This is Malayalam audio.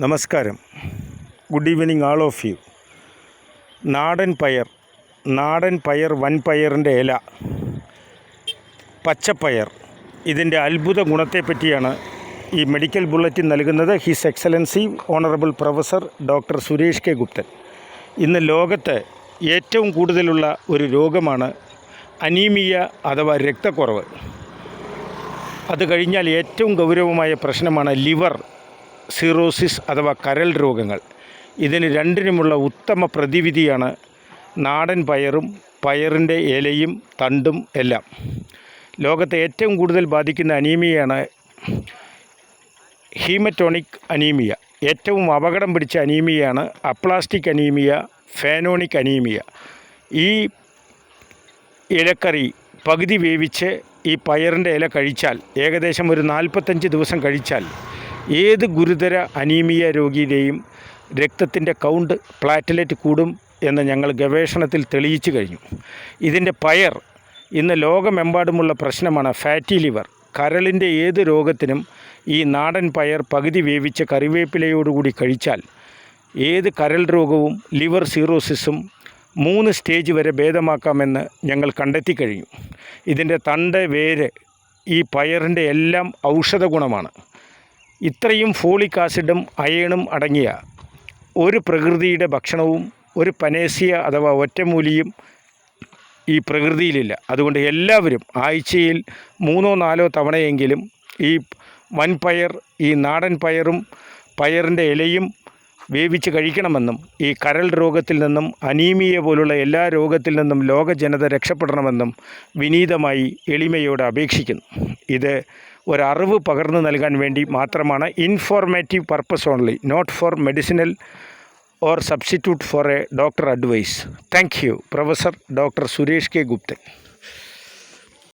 നമസ്കാരം. Good evening all of you നാടൻ പയർ നാടൻ പയർ വൻപയറിന്റെ ഇല പച്ചപ്പയർ. ഇതിന്റെ അത്ഭുത ഗുണത്തെപ്പറ്റിയാണ് ഈ മെഡിക്കൽ ബുള്ളറ്റിൻ നൽകുന്നത്. His excellency honourable professor doctor Suresh K. Guptan. ഇന്ന് ലോകത്ത് ഏറ്റവും കൂടുതലുള്ള ഒരു രോഗമാണ് അനീമിയ അഥവാ രക്തക്കുറവ്. അത് കഴിഞ്ഞാൽ ഏറ്റവും ഗൗരവമായ പ്രശ്നമാണ് ലിവർ. സീറോസിസ് അഥവാ കരൽ രോഗങ്ങൾ. ഇതിന് രണ്ടിനുമുള്ള ഉത്തമ പ്രതിവിധിയാണ് നാടൻ പയറും പയറിന്റെ ഇലയും തണ്ടും എല്ലാം. ലോകത്തെ ഏറ്റവും കൂടുതൽ ബാധിക്കുന്ന അനീമിയയാണ് ഹീമറ്റോണിക് അനീമിയ. ഏറ്റവും അപകടം പിടിച്ച അനീമിയയാണ് അപ്ലാസ്റ്റിക് അനീമിയ ഫാനോണിക് അനീമിയ. ഈ ഇലക്കറി പകുതി വേവിച്ച് ഈ പയറിന്റെ ഇല കഴിച്ചാൽ ഏകദേശം ഒരു നാൽപ്പത്തഞ്ച് ദിവസം കഴിച്ചാൽ ഏത് ഗുരുതര അനീമിയ രോഗിയുടെയും രക്തത്തിന്റെ കൗണ്ട് പ്ലാറ്റലേറ്റ് കൂടും എന്ന് ഞങ്ങൾ ഗവേഷണത്തിൽ തെളിയിച്ചു കഴിഞ്ഞു. ഇതിന്റെ പയർ ഇന്ന് ലോകമെമ്പാടുമുള്ള പ്രശ്നമാണ് ഫാറ്റി ലിവർ. കരളിന്റെ ഏത് രോഗത്തിനും ഈ നാടൻ പയർ പകുതി വേവിച്ച കറിവേപ്പിലയോടുകൂടി കഴിച്ചാൽ ഏത് കരൾ രോഗവും ലിവർ സീറോസിസും മൂന്ന് സ്റ്റേജ് വരെ ഭേദമാക്കാമെന്ന് ഞങ്ങൾ കണ്ടെത്തി കഴിഞ്ഞു. ഇതിന്റെ തണ്ട് വേര് ഈ പയറിന്റെ എല്ലാം ഔഷധ ഗുണമാണ് ഇത്രയും ഫോളിക് ആസിഡും അയേണും അടങ്ങിയ ഒരു പ്രകൃതിയുടെ ഭക്ഷണവും ഒരു പനേസിയ അഥവാ ഒറ്റമൂലിയും ഈ പ്രകൃതിയിലില്ല. അതുകൊണ്ട് എല്ലാവരും ആഴ്ചയിൽ മൂന്നോ നാലോ തവണയെങ്കിലും ഈ വൻപയർ ഈ നാടൻ പയറും പയറിന്റെ ഇലയും വേവിച്ച് കഴിക്കണമെന്നും ഈ കരൾ രോഗത്തിൽ നിന്നും അനീമിയ പോലുള്ള എല്ലാ രോഗത്തിൽ നിന്നും ലോക ജനത രക്ഷപ്പെടണമെന്നും വിനീതമായി എളിമയോട് അപേക്ഷിക്കുന്നു. ഇത് ഒരറിവ് പകർന്നു നൽകാൻ വേണ്ടി മാത്രമാണ് informative purpose only not for medicinal or substitute for a doctor advice thank you professor doctor Suresh K Guptan